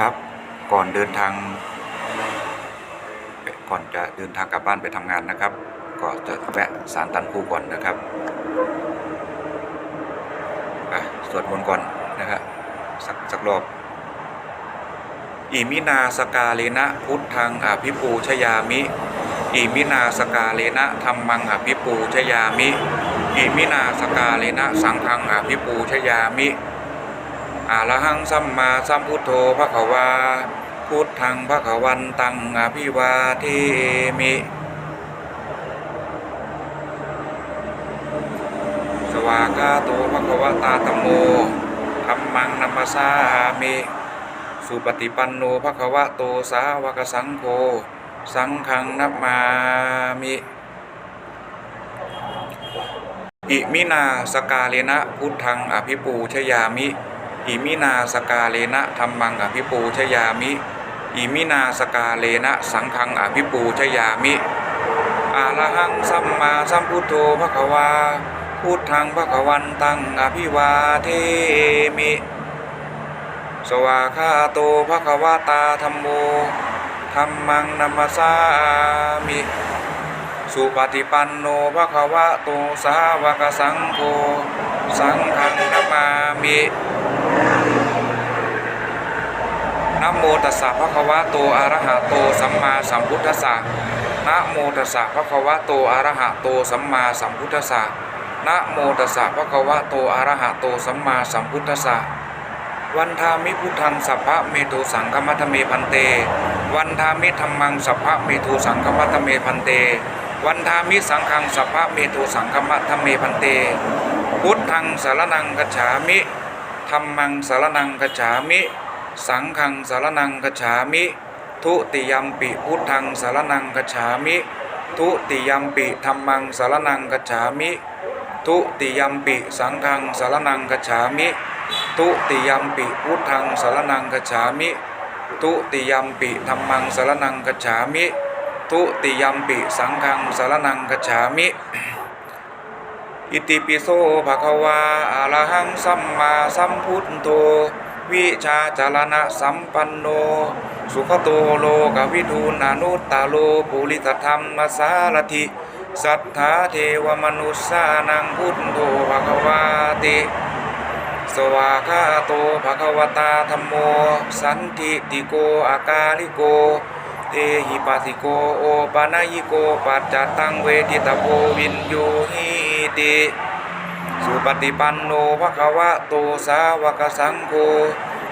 ครับ ก่อนเดินทาง ก่อนจะเดินทางกลับบ้านไปทำงานนะครับ ก็จะแวะสารตันคู่ก่อนนะครับสวดมนต์ก่อนนะครับสักสักรอบอิมินาสกาเลนะพุทธังอภิปูชยามิอิมินาสกาเลนะธรรมังอภิปูชยามิอิมินาสกาเลนะสังฆังอภิปูชยามิ อาระหังสัมมาสัมพุทโธภควาพุทธังภควันตังอภิวาเทมิ สวากาโตภควตาธรรมโมธรรมังนัมมสามิสุปฏิปันโนภควะโตสาวกสังโฆสังฆังนัมมามิ อิมินาสกาเลนะพุทธังอภิปูชยามิ อิมินาสกาเลนะธรรมังอภิปูชยามิอิมินาสกาเลนะสังฆังอภิปูชยามิอาระหังสัมมาสัมพุทโธภควาพุทธังภควันตังอภิวาเทมิ สวากาโตภควตาธรรมโมธรรมังนัมมสสามิ สุปฏิปันโนภควะโตสาวกสังโฆสังฆังนามามิ นะ โมตัสสะภะคะวะโตอะระหะโตสัมมาสัมพุทธัสสะนะโมตัสสะภะคะวะโตอะระหะโตสัมมาสัมพุทธัสสะนะโมตัสสะภะคะวะโตอะระหะโตสัมมาสัมพุทธัสสะวันทามิพุทธังสัพพะเมตุสังฆมัทเมพันเต วันทามิธรรมังสัพพะเมตุสังฆมัทเมพันเต วันทามิสังฆังสัพพะเมตุสังฆมัทเมพันเต พุทธังสารนังกัจฉามิธรรมังสารนังกัจฉามิ สังฆังสารนังกฉามิ ทุติยมปิพุทธังสารนังกฉามิ ทุติยมปิธรรมังสารนังกฉามิ ทุติยมปิสังฆังสารนังกฉามิ ทุติยมปิพุทธังสารนังกฉามิ ทุติยมปิธรรมังสารนังกฉามิ ทุติยมปิสังฆังสารนังกฉามิอิติปิโสภะคะวาอะระหังสัมมาสัมพุทโธ วิชาจารณะสัมปันโน สุขโตโลกวิทูนานุตตาโลปุริสธรรมสารถิสัทธาเทวมนุสสานังพุทโธภควาติ สวากาโตภควตาธรรมโม สันติติโกอากาลิโก เตหิปัสสิโกโอปานายิโกปัจจตังเวทิตาโพวินโยหิติ สุปฏิปันโนภะคะวะโตสาวกสังโฆ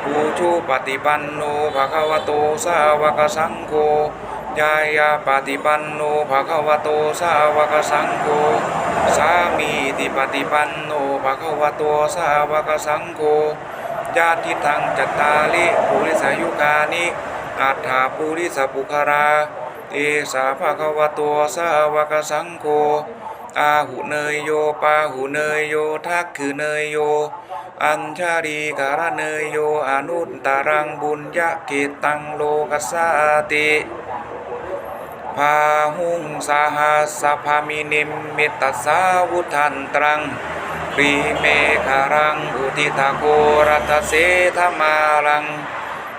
ปูชูปฏิปันโนภะคะวะโตสาวกสังโฆยายาปฏิปันโนภะคะวะโตสาวกสังโฆสามีติปฏิปันโนภะคะวะโตสาวกสังโฆญาติทังจัตตาลิปุริสายุกานิอัฏฐาปุริสปุคาราเตสาภะคะวะโตสาวกสังโฆ อาหุเนยโยปาหุเนยโยทักคือเนยโย อัญชารีการะเนยโยอนุตตรังบุญยะเกตังโลกัสสาติพาหุงสาหัสะพามินิมมิตตสาวุทันตรังปรีเมฆารังอุทิตาโกรัตเสธมารัง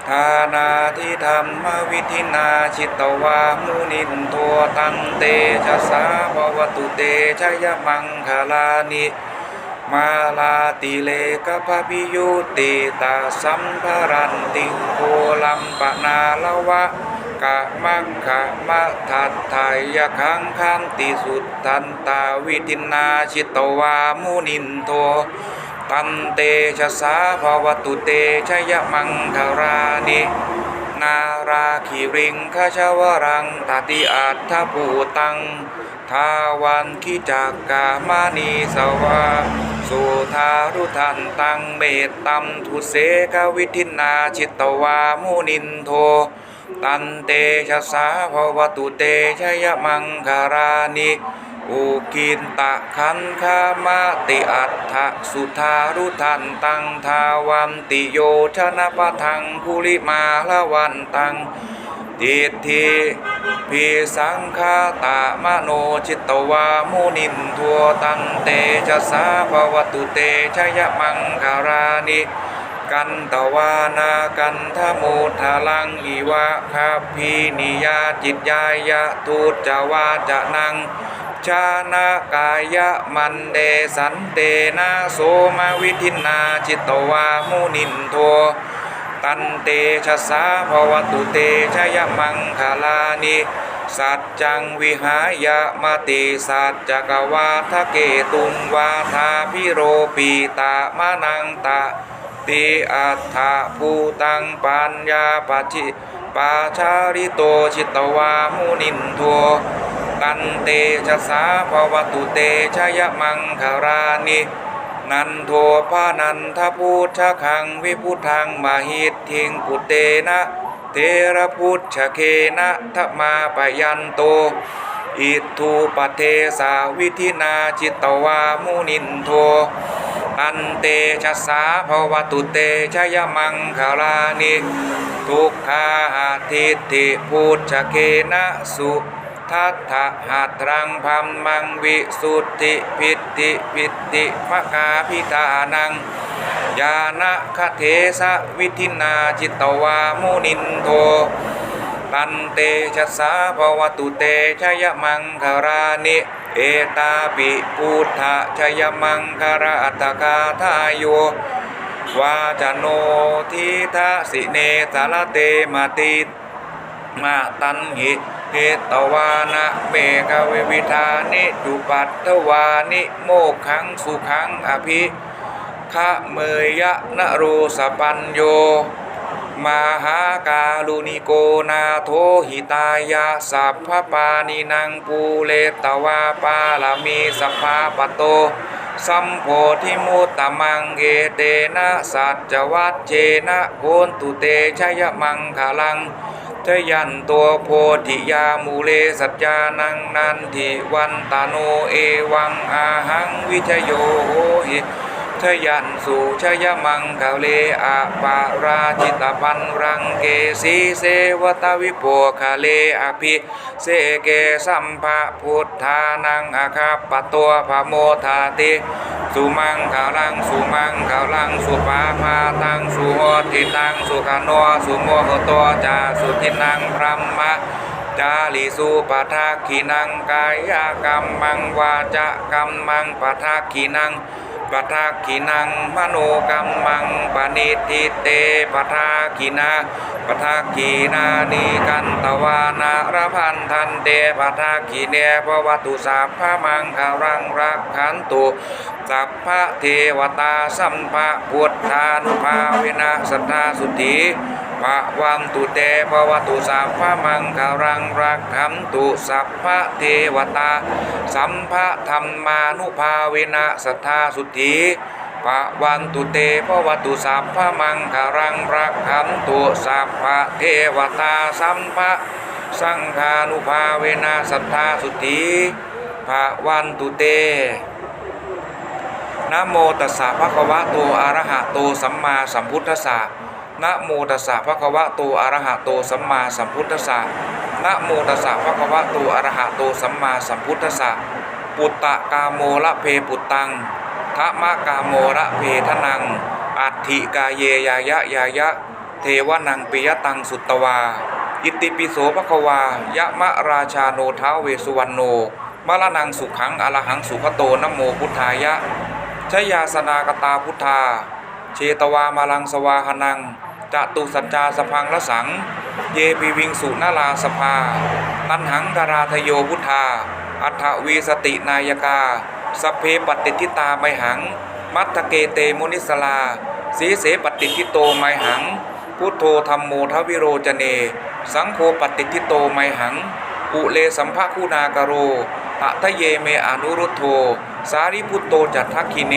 ทานาทิธรรมวิธินาชิตวามุนินโทตังเตชะสาภวตุเตชยมังคลานิมาลาติเลกภพิยุติตาสัมภรันติโกลัมปนาลวะกะมังขะมะทัตทายะคังคันติสุตตันตาวิทินาชิตวามุนินโท ตันเตชะสาภวตุเตชยมังคารานินาราคิริงคชาวรังตติอัตถูตัง ทาวันคิจากกามานีสวาสุทารุทันตังเมตตัมทุเสกวิทินาชิตวามุนินโท ตันเตชะสาภวตุเตชยมังคารานิ อุกินตะขันคามาติอัฏฐสุทารุทันตังทาวันติโยชนะปะทังภูริมาละวันตังติทิพิสังฆาตามโนจิตตวามุนินทัวตันเตชะสาภวตุเตชยมังคารานิกันตวานากันทโมทาลังอีวะคาพีนิยาจิตยายะทูตจาวาจะนัง ชานากายะมันเดสันเตนะโสมาวิทินาจิตตวามุนินโทตันเตชะสาภวตุเตชยมังคลานิสัจจังวิหายะมาติสัจจกวาทะเกตุงวาทาพิโรปีตามานังตะติอัฏฐภูตังปัญญาปจิปาชาริโตชิตวามุนินโท ตันเตชะสาภวตุเตชยมังคารานินันโทพานันทพุทธคังวิพุทธังมาหิตทิงปุเตนะเทระพุทธเคนะทมาปยันโต อิทูปเทสาวิธินาจิตตวามุนินโทตันเตชะสาภวตุเตชยมังคารานิทุกขาทิฏฐิพุทธเคนะสุ ทัตถะหัตรังพัมมังวิสุทธิพิติพิติมะกาพิธานังญาณคเทสะวิธินาจิตตวามุนินโทตันเตชะสาภวตุเตชยมังคารานิ เอตาปิพุทธชยมังคาราอัตตกาทายโยวาจโนทิทาสิเนสารเตมาติมาตันหิ เหตวานะเมกเววิธานิจุปัตถวานิโมกขังสุขังอภิคะเมยยะนโรสปัญโยมหากาลุนิโกนาโทหิตายาสัพพปานินังปูเลตวาปาลามีสัพพาปโต สัมโพธิมุตตมังเกเตนะสัจจวัตเจนะโหนตุเตชยมังคลัง ทยันตัวโพธิยามูเลสัจจานังนันทิวันตาโนเอวังอาหังวิชโยโหหิชยันสุชยมังคาเลอาปาราจิตปันรังเกสีเสวตวิโปคาเลอภิเสเกสัมภะพุทธานังอาคาปตัวพโมทาติ สุมังขาลังสุมังขาลังสุปาพาตังสุโหติตังสุขานสุโมโหตัวจาสุทินังพรหมะจาลิสุปทาขีนังกายกรรมังวาจากรรมังปทาขีนัง ปทาขีนังมโนกรรมังปณิทิเตปทาขีนาปทาขีนานิกันตวานาระพันทันเตปทาขีเนปวัตุสัพพะมังคารังรักขันตุสัพพะเทวตาสัมภะพุทธานุภาเวนะสัทธาสุธี ปะวันตุเตภวตุสัพพะมังคารังรักขันตุสัพพะเทวตา สัมภะธรรมานุภาเวนะสัทธาสุธีปะวันตุเตภวตุสัพพะมังคารังรักขันตุสัพพะเทวตาสัมภะสังฆานุภาเวนะสัทธาสุธีปะวันตุเตนะโมตัสสะภะคะวะโตอะระหะโตสัมมาสัมพุทธัสสะ นะโมตัสสะภะคะวะโตอะระหะโตสัมมาสัมพุทธัสสะนะโมตัสสะภะคะวะโตอะระหะโตสัมมาสัมพุทธัสสะปุตตะกาโมละเพปุตตังทะมะกาโมระเพทนัง อัตถิกาเยยายะยายะ เทวนังปิยตังสุตตวา อิติปิโสภะคะวายะมะราชาโนท้าเวสุวรรณโนมะละนังสุขังอรหังสุขโตนโมพุทธายะชยาสนากตาพุทธา เชตวามาลังสวาหนัง จตุสัจจาสพังละสัง เยปิวิงสุนาลาสภา ตันหังการาทโยพุทธา อัฏฐวีสตินายกาสเพปฏิทิตาไมหัง มัตเกเตมุนิสลา สีเสปฏิทิโตไมหัง พุทโธธรรมโมทวิโรจเน สังโฆปฏิทิโตไมหัง อุเลสัมภคุณากโรตะทะเยเมอนุรุตโธสารีพุตโตจัตทักคิเน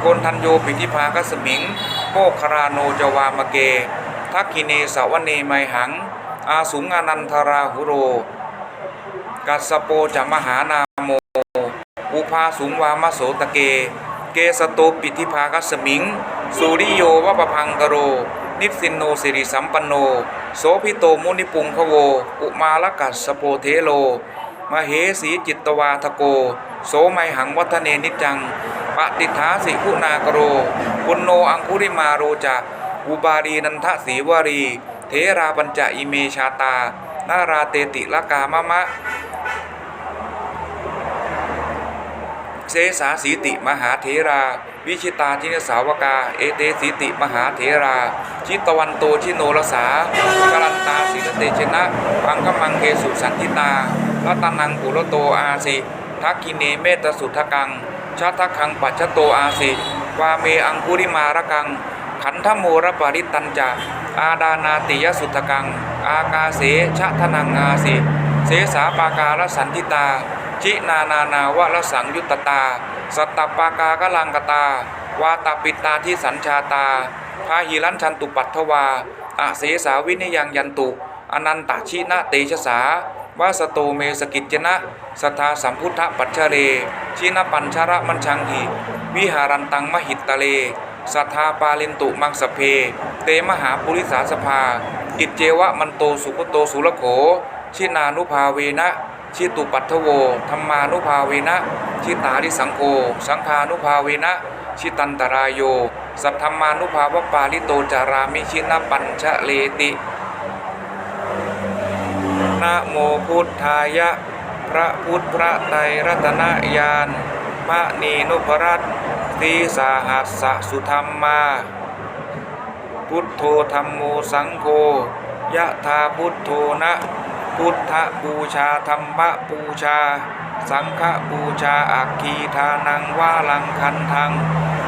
โกนทันโยปิธิภากัสมิง โมคาราโนจวามเก ทักคิเนสาวเนไมหัง อาสุงอนันทราหุโร กัสโปจะมหานาโม อุภาสุงวามโสตะเก เกสโตปิธิภากัสมิง สุริโยวะปพังกโร นิพสินโนสิริสัมปันโน โสพิโตมุนิปุงคโว อุมาลกัสโปเทโลมเหสีจิตตวาทโก โสไมหังวัฒเนนิจัง ปฏิฐาสิคุณากโร ปุณโนอังคุริมาโรจะอุบาลีนันทศีวรี เทราปัญจอิเมชาตา นาราเตติละกามะมะ เสสาสีติมหาเถรา วิชิตาทินสาวกา เอเตสีติมหาเถรา ชิตวันโตชิโนรสาการันตาสิลเตชนะปังคมังเกสุสันทิตารัตนังปุรโตอาสิทักกิเนเมตสุทกังชาทักขังปัจจโตอาสิ วาเมอังคุริมารกัง ขันธโมรปริตันจาอาดานาติยสุทกัง อากาเสชะทนังอาเสเสสาปาการสันทิตา จินานานาวะละสังยุตตา สัตตปากากลังกตา วาตาปิตาที่สัญชาตา พาหิรันชันตุปัทถวาอาเสสาวินยังยันตุ อนันตชินะเตชะสาวาสโตเมสกิจจนะสทาสัมพุทธปัจฉเร ชินปัญชระมัญชังหิ วิหารันตังมหิตตะเล สัทธาปาลินตุมังสเพ เตมหาปุริสาสภา อิจเจวะมันโตสุปโตสุรโข ชินานุภาเวนะชิตุปัทถโวธรรมานุภาเวนะ ชิตาริสังโฆสังฆานุภาเวนะ ชิตันตรายโย สัทธรรมานุภาวปาลิโตจารามิชินะปัญชะเลตินะโมพุทธายะ พระพุทธพระไตรรัตนญาณมะนีนุพรัต ตีสาหัสสะสุธรรมมา พุทโธธรรมโมสังโฆยะธาพุทโธนะ พุทธบูชาธรรมบูชา สังฆบูชาอักขีทานังวาลังคันทัง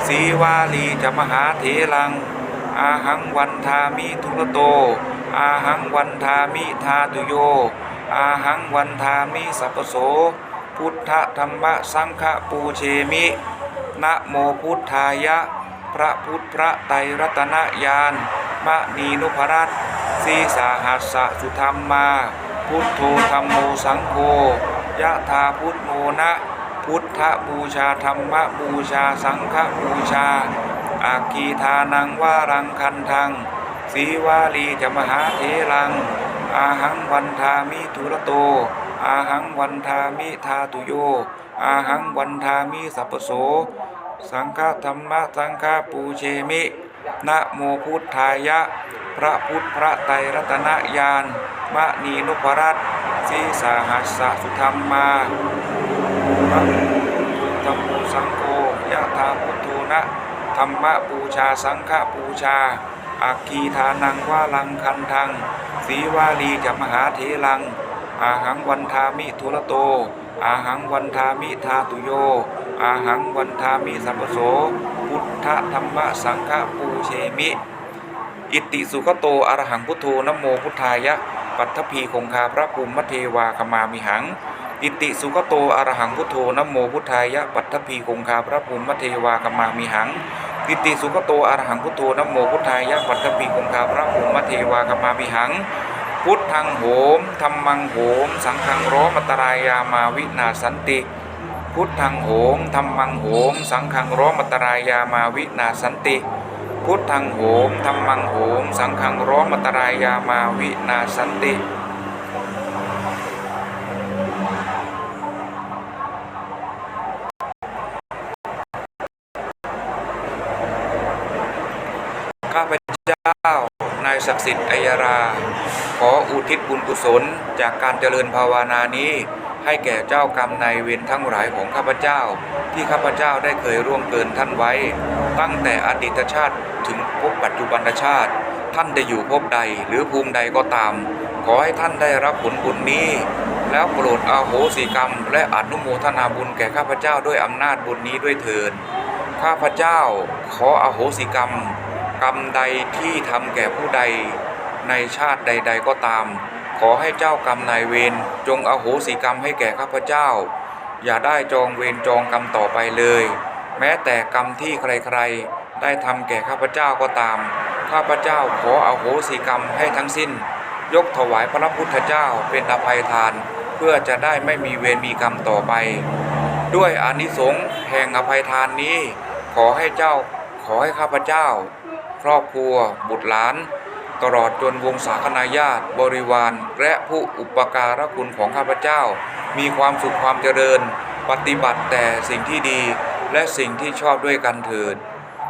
สีวาลีจะมหาเถลัง อาหังวันทามิทุรโต อาหังวันทามิทาตุโย อาหังวันทามิสัพพโส พุทธธรรมสังฆปูเชมิ นะโมพุทธายะ พระพุทธพระไตรรัตนญาณมะนีนุพรัตสีสาหัสสะสุธรรมมา พุทโธธรรมโมสังโฆยะธาพุทโมนะพุทธบูชาธรรมบูชาสังฆบูชา อากีทานังวารังคันทังสีวาลีจะมหาเถรัง อาหังวันทามิทุระโต อาหังวันทามิทาตุโย อาหังวันทามิสัพโส สังฆธรรมะสังฆปูเชมินะโมพุทธายะ พระพุทธพระไตรรัตนญาณมะนีนุปรัตสีสาหัสสะสุธรรมมาพระธรรมโมสังโฆยะธาพุทโธนะธรรมะปูชาสังฆปูชาอาคีทานังวาลังคันทังสีวาลีจะมหาเถลัง อาหังวันทามิทุระโต อาหังวันทามิทาตุโย อาหังวันทามิสัพพโส พุทธธรรมสังฆปูเชมิ อิติสุขโตอรหังพุทโธนโมพุทธายะ ปัทภีคงคาพระภูมิเทวาขมามิหัง อิติสุขโตอรหังพุทโธนโมพุทธายะ ปัทภีคงคาพระภูมิเทวาขมามิหังอิติสุขโตอรหังพุทโธนโมพุทธายะปัทภีคงคาพระภูมิเทวาขมามิหัง พุทธังโหมธรรมังโหม สังฆังร้อมัตรายามาวินาสันติ พุทธังโหมธรรมังโหม สังฆังร้อมัตรายามาวินาสันติ พุทธังโหมธรรมังโหม สังฆังร้อมัตรายามาวินาสันติ ข้าพเจ้านาย ศักดิ์สิทธิ์อัยรา ขออุทิศบุญกุศลจากการเจริญภาวนานี้ ให้แก่เจ้ากรรมนายเวรทั้งหลายของข้าพเจ้า ที่ข้าพเจ้าได้เคยร่วงเกินท่านไว้ ตั้งแต่อดีตชาติถึงภพปัจจุบันชาติ ท่านจะอยู่ภพใดหรือภูมิใดก็ตาม ขอให้ท่านได้รับผลบุญนี้ แล้วโปรดอาโหสิกรรม และอนุโมทนาบุญแก่ข้าพเจ้าด้วยอำนาจบุญนี้ด้วยเถิดข้าพเจ้าขออาโหสิกรรม กรรมใดที่ทำแก่ผู้ใดในชาติใด ๆ ก็ตาม ขอให้เจ้ากรรมนายเวรจงอโหสิกรรมให้แก่ข้าพเจ้า อย่าได้จองเวรจองกรรมต่อไปเลย แม้แต่กรรมที่ใครๆ ได้ทำแก่ข้าพเจ้าก็ตาม ข้าพเจ้าขออโหสิกรรมให้ทั้งสิ้น ยกถวายพระพุทธเจ้าเป็นอภัยทาน เพื่อจะได้ไม่มีเวรมีกรรมต่อไป ด้วยอานิสงส์แห่งอภัยทานนี้ ขอให้เจ้าขอให้ข้าพเจ้า ครอบครัว บุตรหลาน ตลอดจนวงศาคณาญาติ บริวาร และผู้อุปการะคุณของข้าพเจ้า มีความสุขความเจริญ ปฏิบัติแต่สิ่งที่ดีและสิ่งที่ชอบด้วยกันเถิด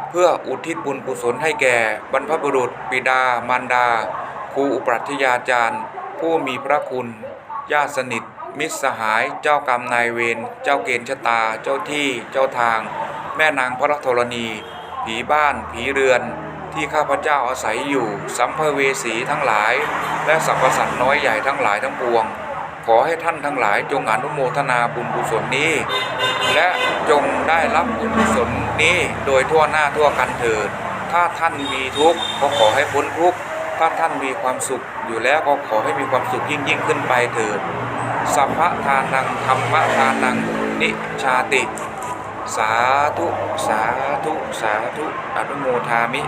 เพื่ออุทิศบุญกุศลให้แก่ บรรพบุรุษ บิดา มารดา ครูอุปัชฌาจารย์ ผู้มีพระคุณ ญาติสนิท มิตรสหาย เจ้ากรรมนายเวร เจ้าเกณฑ์ชะตา เจ้าที่ เจ้าทาง แม่นางพระธรณี ผีบ้าน ผีเรือน ที่ข้าพเจ้าอาศัยอยู่ สัมภเวสีทั้งหลาย และสรรพสัตว์น้อยใหญ่ทั้งหลายทั้งปวง ขอให้ท่านทั้งหลายจงอนุโมทนาบุญกุศลนี้ และจงได้รับบุญกุศลนี้โดยทั่วหน้าทั่วกันเถิด ถ้าท่านมีทุกข์ก็ขอให้พ้นทุกข์ถ้าท่านมีความสุขอยู่แล้วก็ขอให้มีความสุขยิ่งยิ่งขึ้นไปเถิด สัพพะทานังธรรมทานังนิชาติ สาธุ สาธุ สาธุ อนุโมทามิ